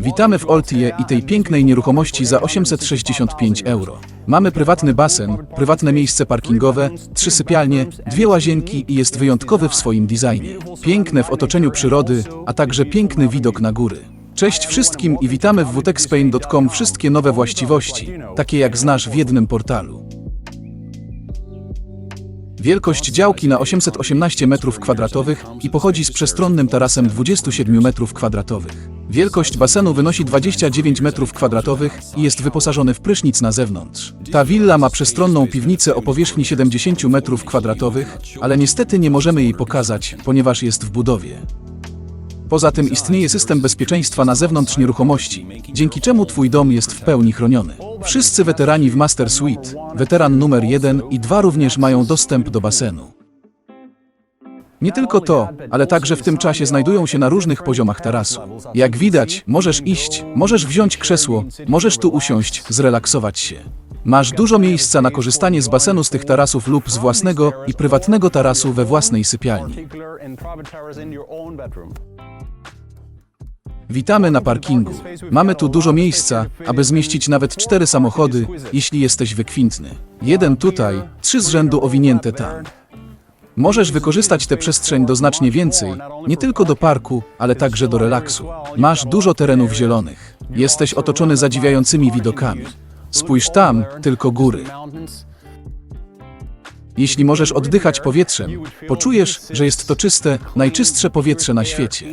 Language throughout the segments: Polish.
Witamy w Oltie i tej pięknej nieruchomości za 865 euro. Mamy prywatny basen, prywatne miejsce parkingowe, trzy sypialnie, dwie łazienki i jest wyjątkowy w swoim designie. Piękne w otoczeniu przyrody, a także piękny widok na góry. Cześć wszystkim i witamy w wtexpain.com wszystkie nowe właściwości, takie jak znasz w jednym portalu. Wielkość działki na 818 m2 i pochodzi z przestronnym tarasem 27 m2. Wielkość basenu wynosi 29 m2 i jest wyposażony w prysznic na zewnątrz. Ta willa ma przestronną piwnicę o powierzchni 70 m2, ale niestety nie możemy jej pokazać, ponieważ jest w budowie. Poza tym istnieje system bezpieczeństwa na zewnątrz nieruchomości, dzięki czemu Twój dom jest w pełni chroniony. Wszyscy weterani w Master Suite, weteran numer 1 i 2 również mają dostęp do basenu. Nie tylko to, ale także w tym czasie znajdują się na różnych poziomach tarasu. Jak widać, możesz iść, możesz wziąć krzesło, możesz tu usiąść, zrelaksować się. Masz dużo miejsca na korzystanie z basenu z tych tarasów lub z własnego i prywatnego tarasu we własnej sypialni. Witamy na parkingu. Mamy tu dużo miejsca, aby zmieścić nawet cztery samochody, jeśli jesteś wykwintny. Jeden tutaj, trzy z rzędu owinięte tam. Możesz wykorzystać tę przestrzeń do znacznie więcej, nie tylko do parku, ale także do relaksu. Masz dużo terenów zielonych. Jesteś otoczony zadziwiającymi widokami. Spójrz tam, tylko góry. Jeśli możesz oddychać powietrzem, poczujesz, że jest to czyste, najczystsze powietrze na świecie.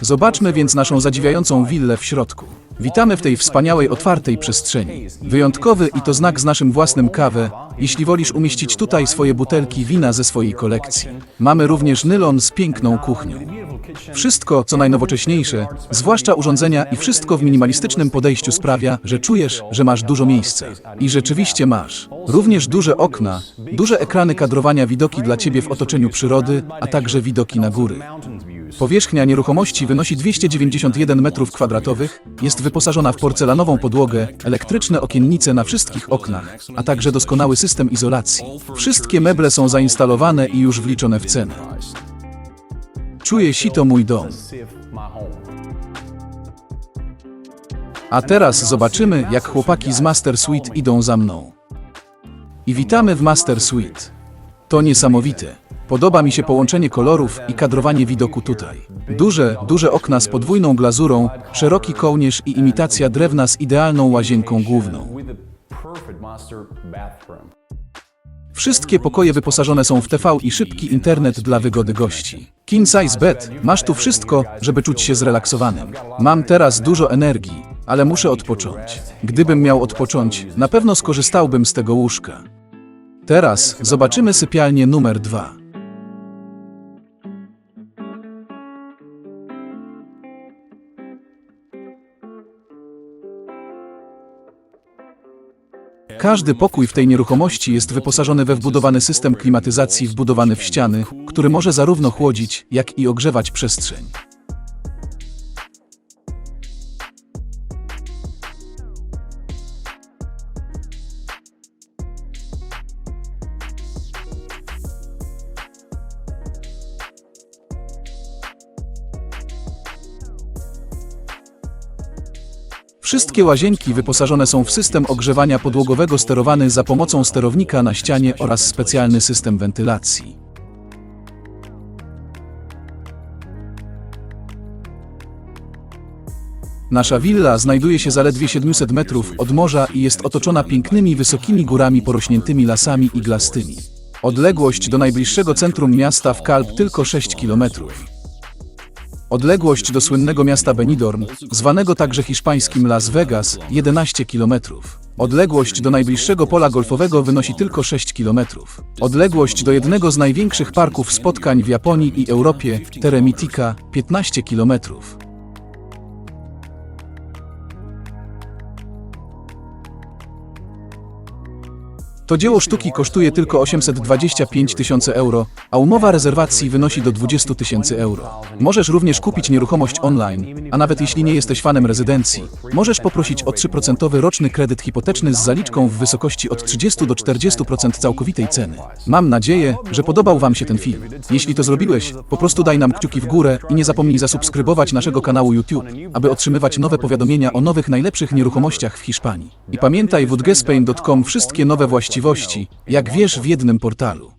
Zobaczmy więc naszą zadziwiającą willę w środku. Witamy w tej wspaniałej, otwartej przestrzeni. Wyjątkowy i to znak z naszym własnym kawę, jeśli wolisz umieścić tutaj swoje butelki wina ze swojej kolekcji. Mamy również nylon z piękną kuchnią. Wszystko, co najnowocześniejsze, zwłaszcza urządzenia i wszystko w minimalistycznym podejściu sprawia, że czujesz, że masz dużo miejsca. I rzeczywiście masz. Również duże okna, duże ekrany kadrowania widoki dla Ciebie w otoczeniu przyrody, a także widoki na góry. Powierzchnia nieruchomości wynosi 291 m2, jest wyposażona w porcelanową podłogę, elektryczne okiennice na wszystkich oknach, a także doskonały system izolacji. Wszystkie meble są zainstalowane i już wliczone w cenę. Czuję sito mój dom. A teraz zobaczymy, jak chłopaki z Master Suite idą za mną. I witamy w Master Suite. To niesamowite. Podoba mi się połączenie kolorów i kadrowanie widoku tutaj. Duże, duże okna z podwójną glazurą, szeroki kołnierz i imitacja drewna z idealną łazienką główną. Wszystkie pokoje wyposażone są w TV i szybki internet dla wygody gości. King size bed, masz tu wszystko, żeby czuć się zrelaksowanym. Mam teraz dużo energii, ale muszę odpocząć. Gdybym miał odpocząć, na pewno skorzystałbym z tego łóżka. Teraz zobaczymy sypialnię numer dwa. Każdy pokój w tej nieruchomości jest wyposażony we wbudowany system klimatyzacji wbudowany w ściany, który może zarówno chłodzić, jak i ogrzewać przestrzeń. Wszystkie łazienki wyposażone są w system ogrzewania podłogowego sterowany za pomocą sterownika na ścianie oraz specjalny system wentylacji. Nasza willa znajduje się zaledwie 700 metrów od morza i jest otoczona pięknymi, wysokimi górami porośniętymi lasami iglastymi. Odległość do najbliższego centrum miasta w Kalb tylko 6 kilometrów. Odległość do słynnego miasta Benidorm, zwanego także hiszpańskim Las Vegas, 11 km. Odległość do najbliższego pola golfowego wynosi tylko 6 km. Odległość do jednego z największych parków spotkań w Japonii i Europie, Teremitika, 15 km. To dzieło sztuki kosztuje tylko 825 tysięcy euro, a umowa rezerwacji wynosi do 20 tysięcy euro. Możesz również kupić nieruchomość online, a nawet jeśli nie jesteś fanem rezydencji, możesz poprosić o 3% roczny kredyt hipoteczny z zaliczką w wysokości od 30 do 40% całkowitej ceny. Mam nadzieję, że podobał Wam się ten film. Jeśli to zrobiłeś, po prostu daj nam kciuki w górę i nie zapomnij zasubskrybować naszego kanału YouTube, aby otrzymywać nowe powiadomienia o nowych najlepszych nieruchomościach w Hiszpanii. I pamiętaj w wszystkie nowe właściwości, jak wiesz w jednym portalu.